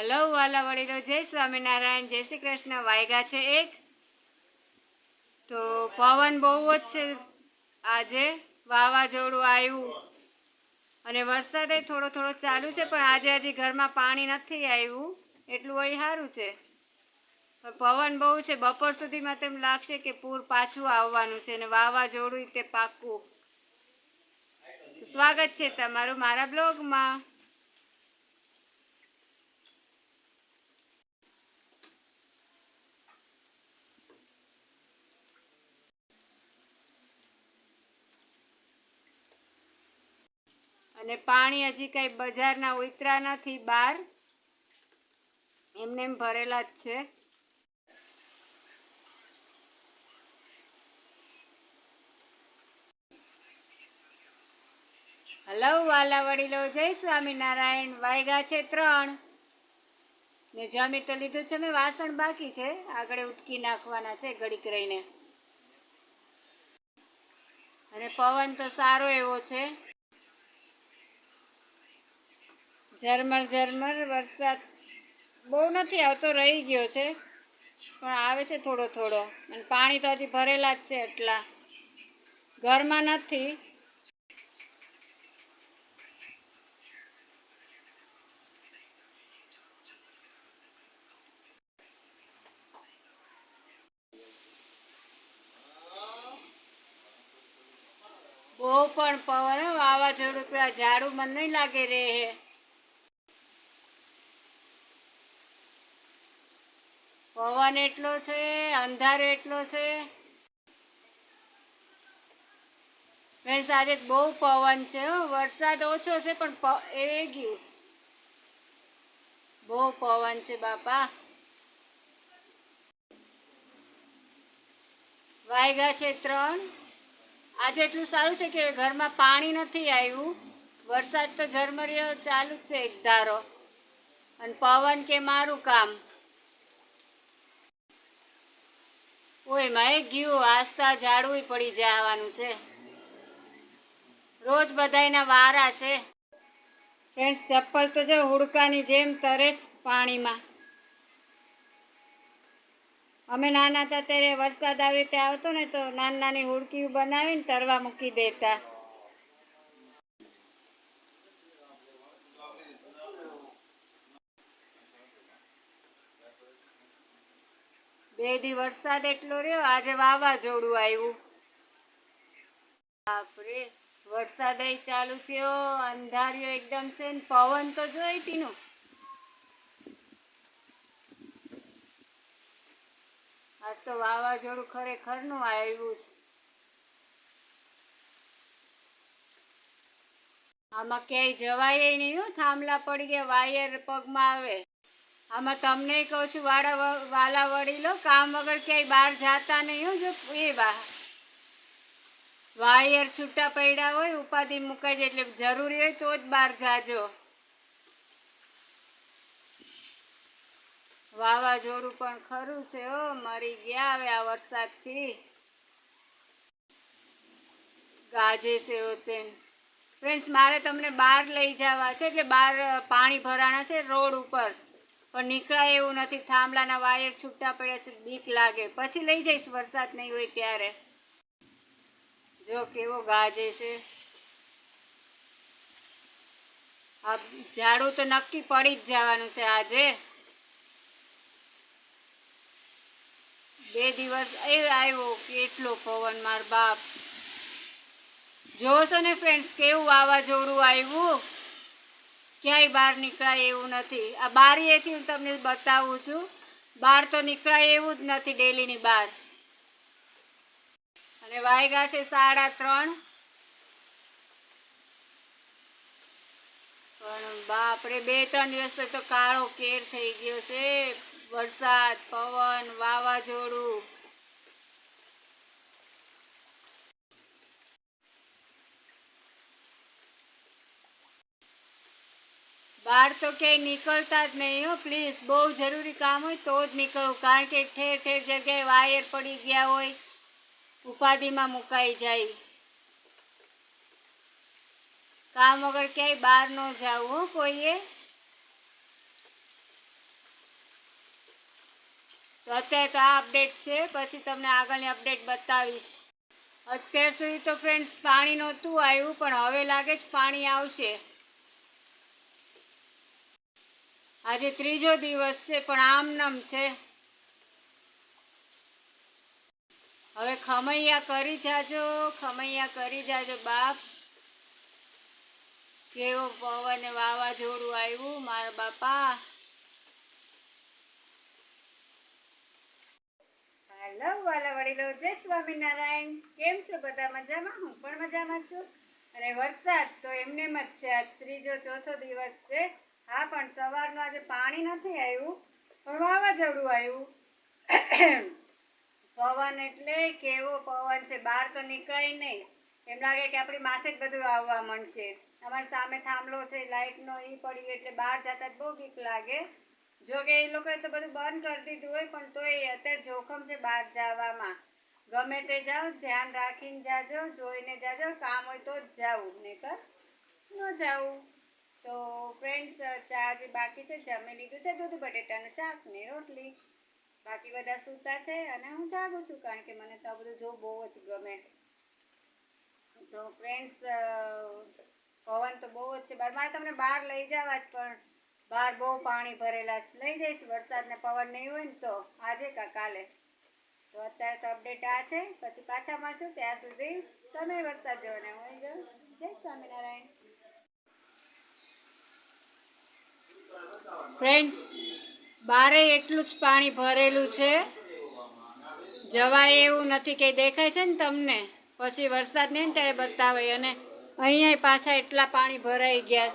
Hello વાલા વડીલો જય સ્વામિનારાયણ, જય શ્રી કૃષ્ણ. વાયગા છે એક? તો પવન બહુ જ છે આજે. વાવાઝોડું આવ્યું. અને વરસાદ થોડો થોડો ચાલુ છે, પણ આજે હજી ઘરમાં પાણી નથી આવ્યું. એટલું હોય સારું છે. પણ પવન બહુ છે. બપોર સુધીમાં તેમ લાગશે કે પૂર પાછું આવવાનું છે અને વાવાઝોડું તે પાકું સ્વાગત છે તમારું મારા બ્લોગમાં. અને પાણી હજી કાંઈ બજારના ઉતરા નથી બહાર. એમને એમ ભરેલા જ છે. હલો વાલા વડીલો જય સ્વામિનારાયણ. વાયગા છે ત્રણ. ને જમી તો લીધું છે મેં, વાસણ બાકી છે. આગળ ઉટકી નાખવાના છે ઘડીક રહીને. અને પવન તો સારો એવો છે. ઝરમર ઝરમર, વરસાદ બહુ નથી આવતો, રહી ગયો છે. પણ આવે છે થોડો થોડો. અને પાણી તો હજી ભરેલા જ છે એટલા. ઘરમાં નથી. બહુ પણ પવન વાવાઝોડું પેલા ઝાડુ મને નહીં લાગે રે પવન એટલો છે, અંધારો એટલો છે. ફ્રેન્ડ્સ આજે બહુ પવન છે વરસાદ ઓછો છે, પણ એ ગયું. બહુ પવન છે, બાપા. વાયગા છે ત્રણ. આજે એટલું સારું છે કે ઘરમાં પાણી નથી આવ્યું. વરસાદ તો ઝરમરિયો ચાલુ જ છે એક ધારો. અને પવન કે મારું કામ. ઓય માય ગયું આસ્તા ઝાડવું પડી જવાનું છે. રોજ બધાયના વારા છે. ફ્રેન્ડ્સ, ચપ્પલ તો જો હુડકાની જેમ તરેશ પાણીમાં. અમે નાના હતા ત્યારે વરસાદ આવી રીતે આવતો ને તો નાની નાની હુડકી બનાવીને તરવા મૂકી દેતા. બે દી વરસાદ એટલો રહ્યો, આજે વાવાઝોડું આવ્યું. બાપરે, વરસાદ ચાલુ થયો, અંધાર્યો એકદમ છે ને, પવન તો જોઈ ટીનું. આજ તો વાવાઝોડું ખરેખરનું આવ્યું છે. આમાં ક્યાંય જવાય નહીં થાંભલા પડી ગયા, વાયર પગમાં આવે. આમાં તમને કહું છું, વાળા વાલા વડીલો, કામ વગર ક્યાંય બહાર જતા નહીં હો, જો એ બા વાયર છૂટા પડ્યા હોય, ઉપાધિ જાય એટલે જરૂરી હોય તો જ બહાર જાજો. વાવાઝોડું પણ ખરું છે હો, મરી ગયા હવે આ વરસાદથી. ગાજે છે તેમ ફ્રેન્ડ્સ મારે તમને બહાર લઈ જવા છે, એટલે બહાર પાણી ભરાણા છે રોડ ઉપર. પણ નીકળાય એવું નથી. થાંભલાના વાયર છૂટા પડ્યા છે, બીક લાગે. પછી લઈ જઈશ, વરસાદ નહીં હોય ત્યારે. જો કેવો ગાજે છે. આ ઝાડું તો નક્કી પડી જ જવાનું છે આજે. બે દિવસ એ આવ્યો કેટલો પવન, માર બાપ. જોશો ને ફ્રેન્ડ્સ કેવું વાવાઝોડું આવ્યું? ક્યાંય બહાર નીકળાય એવું નથી. આ બારીએથી હું તમને બતાવું છું, બહાર તો નીકળાય એવું જ નથી ડેલીની બહાર. અને વાયગા છે સાડા ત્રણ. પણ બાપરે, બે ત્રણ દિવસ તો કાળો કેર થઈ ગયો છે. વરસાદ, પવન, વાવાઝોડું. બહાર તો ક્યાંય નીકળતા જ નહીં હો પ્લીઝ બહુ જરૂરી કામ હોય તો જ નીકળવું કારણ કે ઠેર ઠેર જગ્યાએ વાયર પડી ગયા હોય, ઉપાધિમાં મુકાઈ જાય. કામ વગર ક્યાંય બહાર ન જાવું હો કોઈએ. તો અત્યારે તો આ અપડેટ છે, પછી તમને આગળની અપડેટ બતાવીશ. અત્યાર સુધી તો ફ્રેન્ડ્સ પાણી નહોતું આવ્યું, પણ હવે લાગે છે પાણી આવશે. આજે ત્રીજો દિવસ છે, પણ આમ નામ છે. હવે ખમૈયા કરી જાજો, ખમૈયા કરી જાજો બાપ. કેવો પવન વાવાઝોડું આવ્યું, મારા બાપા. હેલો, વાલા વડીલો, જય સ્વામિનારાયણ. કેમ છો બધા? મજામાં? હું પણ મજામાં છું. અને વરસાદ તો એમને જ છે. આજ ત્રીજો ચોથો દિવસ છે. હા, પણ સવારનું આજે પાણી નથી આવ્યું પણ વાવાઝોડું આવ્યું પવન એટલે કેવો પવન છે, બહાર તો નીકળાય નહીં. એમ લાગે કે આપણી માથે જ બધું આવવા માંડશે. અમારી સામે થાંભલો છે, લાઇટનો એ પડ્યું એટલે બહાર જતા જ બહુ બીક લાગે. જો કે એ લોકોએ તો બધું બંધ કરી દીધું હોય, પણ તોય અત્યારે જોખમ છે બહાર જવામાં. ગમે તે જાઓ, ધ્યાન રાખીને જાજો, જોઈને જાજો, કામ હોય તો જ જાવું નહીતર ન જાવું તો ફ્રેન્ડ્સ ચા જે બાકી છે જમી લીધું છે, દૂધ, બટેટાનું શાક ને રોટલી. બાકી બધા સૂતા છે અને હું જાગું છું કારણ કે મને તો આ બધું જો બહુ જ ગમે. તો ફ્રેન્ડ્સ પવન તો બહુ જ છે. બાર, મારે તમને બહાર લઈ જવા જ, પણ બહાર બહુ પાણી ભરેલા છે. લઈ જઈશ. વરસાદ ને પવન નહીં હોય ને તો આજે કા કાલે. તો અત્યારે તો અપડેટ આ છે. પછી પાછા મળશું. ત્યાં સુધી તમે વરસાદ જવો હોય. જય સ્વામિનારાયણ. ફ્રેન્ડ્સ બારે એટલું જ પાણી ભરેલું છે. જવાય એવું નથી કે દેખાય છે ને તમને? પછી વરસાદ નહીં ત્યારે બતાવે અને અહીંયા પાછા એટલા પાણી ભરાઈ ગયા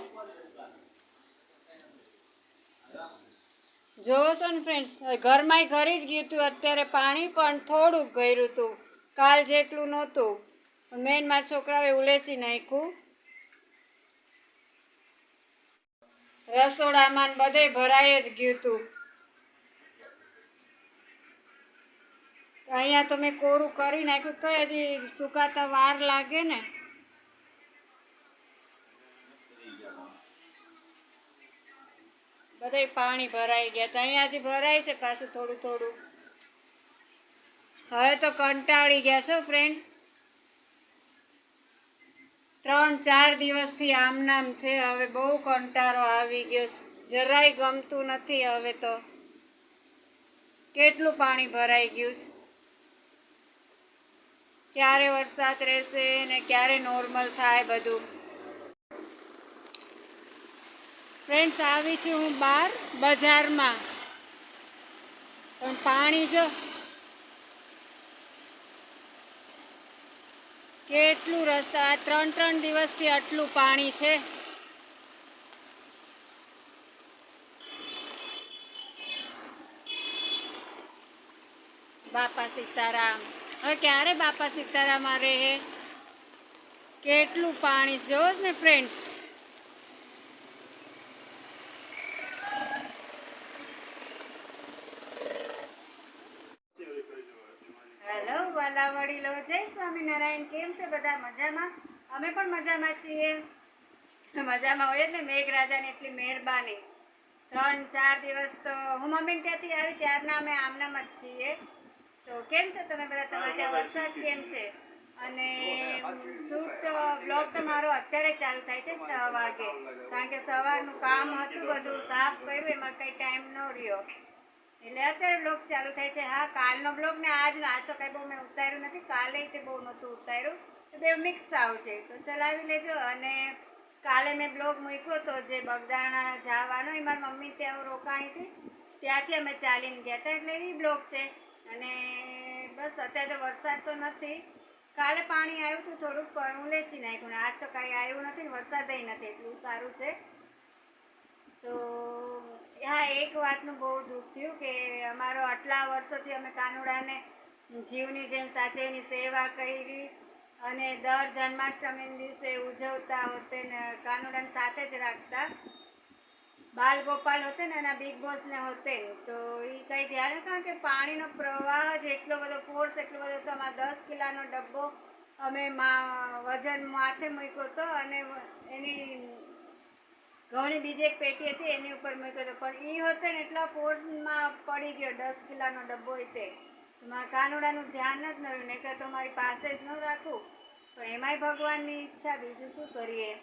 જોવો છો ને ફ્રેન્ડ્સ ઘરમાંય ઘરી જ ગયું હતું અત્યારે પાણી પણ થોડુંક ગયું હતું કાલ જેટલું નહોતું. મેન મારા છોકરાઓએ ઉલેસી નાખ્યું. રસોડામાં બધે ભરાય જ ગયું હતું અહીંયા તો મેં કોરું કરી નાખ્યું તો હજી સુકાતા વાર લાગે ને. બધે પાણી ભરાઈ ગયા તો. અહીંયા હજી ભરાય છે પાછું થોડું થોડું. હવે તો કંટાળી ગયા છો ફ્રેન્ડ્સ ત્રણ, ચાર દિવસથી આમ નામ છે. હવે બહુ કંટાળો આવી ગયો જરાય ગમતું નથી હવે તો. કેટલું પાણી ભરાઈ ગયું છે? ક્યારે વરસાદ રહેશે ને ક્યારે નોર્મલ થાય બધું? ફ્રેન્ડ્સ આવી છું હું બહાર બજારમાં. પણ પાણી જો કેટલું રસ્તા આ ત્રણ ત્રણ દિવસથી આટલું પાણી છે. બાપા સીતારામ. હવે ક્યારે બાપા સીતારામ આ રહે? કેટલું પાણી? જોવો ને ફ્રેન્ડ્સ હેલો વાલા વડીલો જય સ્વામિનારાયણ. કેમ છે બધા? મજામાં? અમે પણ મજામાં છીએ. મજામાં હોય ને મેઘરાજાની એટલી મહેરબાની. ત્રણ, ચાર દિવસ તો હું મમ્મી ત્યાંથી આવી, ત્યારના અમે આમનામ જ છીએ. તો કેમ છો તમે બધા? તમારે ત્યાં વરસાદ કેમ છે? અને શૂટ બ્લોગ તો મારો અત્યારે ચાલુ થાય છે છ વાગે. કારણ કે સવારનું કામ હતું બધું, સાફ કર્યું, એમાં કંઈ ટાઈમ ન રહ્યો. એટલે અત્યારે બ્લોગ ચાલુ થાય છે. હા, કાલનો બ્લોગ ને આજનો આજ તો કઈ બહુ મેં ઉતાર્યું નથી. કાલે તે બહુ નહોતું ઉતાર્યું. તો બે મિક્સ આવશે. તો ચલાવી લેજો. અને કાલે મેં બ્લોગ મૂક્યો હતો જે બગદાણા જવાનો, એ મારી મમ્મી ત્યાં રોકાણી હતી. ત્યાંથી અમે ચાલીને ગયા હતા. એટલે એ બ્લોગ છે. અને બસ, અત્યારે તો વરસાદ તો નથી. કાલે પાણી આવ્યું હતું થોડુંક, પણ હું લેચી નાખ્યું. આજ તો કાંઈ આવ્યું નથી વરસાદ નથી. એટલું સારું છે. તો હા, એક વાતનું બહુ દુઃખ થયું કે અમારો આટલા વર્ષોથી અમે કાનુડાને જીવની જેમ સાચેની સેવા કરી અને દર જન્માષ્ટમી દિવસે ઉજવતા હોતે ને કાનુડાને સાથે જ રાખતા. બાલ ગોપાલ હોતે ને એના બિગ બોસને હોતે. તો એ કંઈ ધ્યાન કારણ કે પાણીનો પ્રવાહ જ એટલો બધો ફોર્સ એટલો બધો હતો અમારા દસ કિલાનો ડબ્બો અમે મા, વજન માથે મૂક્યો હતો અને એની ઘઉંની બીજી એક પેટી હતી, એની ઉપર મૂક્યો હતો પણ એ હતો ને એટલા ફોર્સમાં પડી ગયો, દસ કિલાનો ડબ્બો તે. મારા કાનુડાનું ધ્યાન જ ન રહ્યું, નહીં તો મારી પાસે જ ન રાખું. પણ એમાંય ભગવાનની ઈચ્છા, બીજું શું કરીએ?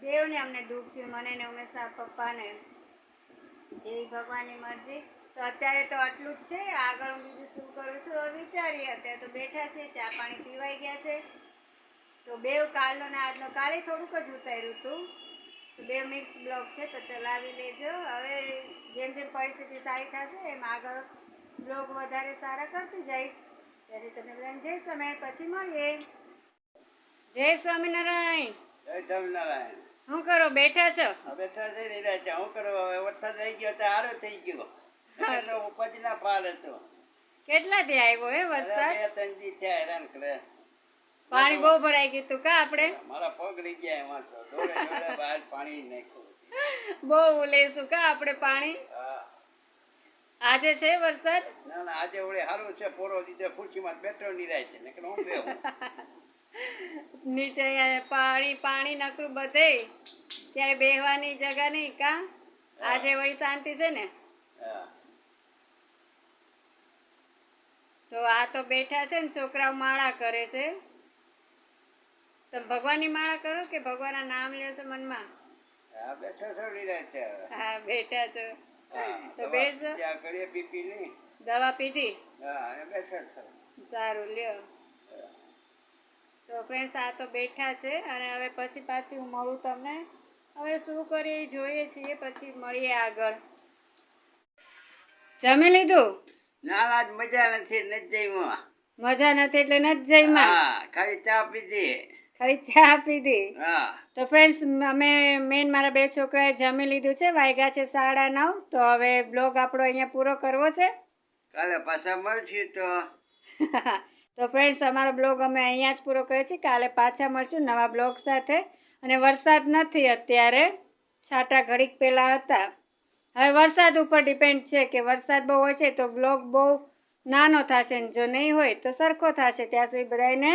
દેવને અમને દુઃખ થયું, મને ને ઉમેશા પપ્પાને, જે ભગવાનની મરજી. તો અત્યારે તો આટલું જ છે, આગળ હું બીજું શું કરું છું? વિચારીએ, અત્યારે તો બેઠા છે ચા પાણી પીવાઈ ગયા છે. તો બે કાલનો ને આજનો, કાલે થોડુંક જ ઉતાર્યું હતું બે મિક્સ બ્લોક છે તો ચલાવી લેજો. હવે જેમ જેમ પરિસ્થિતિ સારી થશે એમ આગળ બ્લોગ વધારે સારા કરતી જઈશ. ત્યારે તમને બધાને જય સમય પછી મળીએ. જય સ્વામિનારાયણ. જય સ્વામિનારાયણ. શું કરો બેઠા છો? બેઠા થઈ રહ્યા છે. હું કરો હવે વરસાદ રહી ગયો તો સારો થઈ ગયો. તો ઉપજ ના પાર હતો. કેટલાથી આવ્યો હે વરસાદ? બે ત્રણ દી થયા હેરાન કરે. પાણી બહુ ભરાઈ ગયું તું કા આપણે? મારા પગ રહી ગયા એમાં તો. દોડે દોડે બહાર પાણી નાખ્યું. બહુ લેશું કા આપણે પાણી? આજે છે વરસાદ? ના ના આજે ઓળે સારું છે પોરો દીધે ખુરશીમાં બેઠો નિરાય છે નકર હું બેહું? નીચે પાણી પાણી નકરું બધે. ત્યાં બેહવાની જગા નહીં કા? આજે વળી શાંતિ છે ને? તો આ તો બેઠા છે ને છોકરાઓ માળા કરે છે. તમે ભગવાનની માળા કરો કે ભગવાનના નામ લ્યો છો મનમાં? હા બેઠો છો હા બેઠા છો. તો બેસો. ત્યાં ઘડીએ બીપી નહીં દવા પીધી? હા અને બેઠો છો. સારું લ્યો. તો ફ્રેન્ડ્સ આ તો બેઠા છે અને હવે પછી પાછી હું મળું તમને. હવે શું કરીએ જોઈએ છીએ પછી મળીએ આગળ. જમી લીધું? ના આજ મજા નથી નથી જઈમાં મજા નથી એટલે નથી જઈમાં હા ખાલી ચા પીધી. ખાલી ચા પીધી તો ફ્રેન્ડ્સ અમે મેન મારા બે છોકરાએ જમી લીધું છે વાગ્યા છે સાડા નવ. તો હવે બ્લોગ આપણો અહીંયા પૂરો કરવો છે. કાલે પાછા મળશું તો. તો ફ્રેન્ડ્સ અમારો બ્લોગ અમે અહીંયા જ પૂરો કરીએ છીએ કાલે પાછા મળશું નવા બ્લોગ સાથે. અને વરસાદ નથી અત્યારે. છાટા ઘડીક પહેલાં હતા. હવે વરસાદ ઉપર ડિપેન્ડ છે કે વરસાદ બહુ હશે તો બ્લોગ બહુ નાનો થશે ને જો નહીં હોય તો સરખો થશે. ત્યાં સુધી બધાને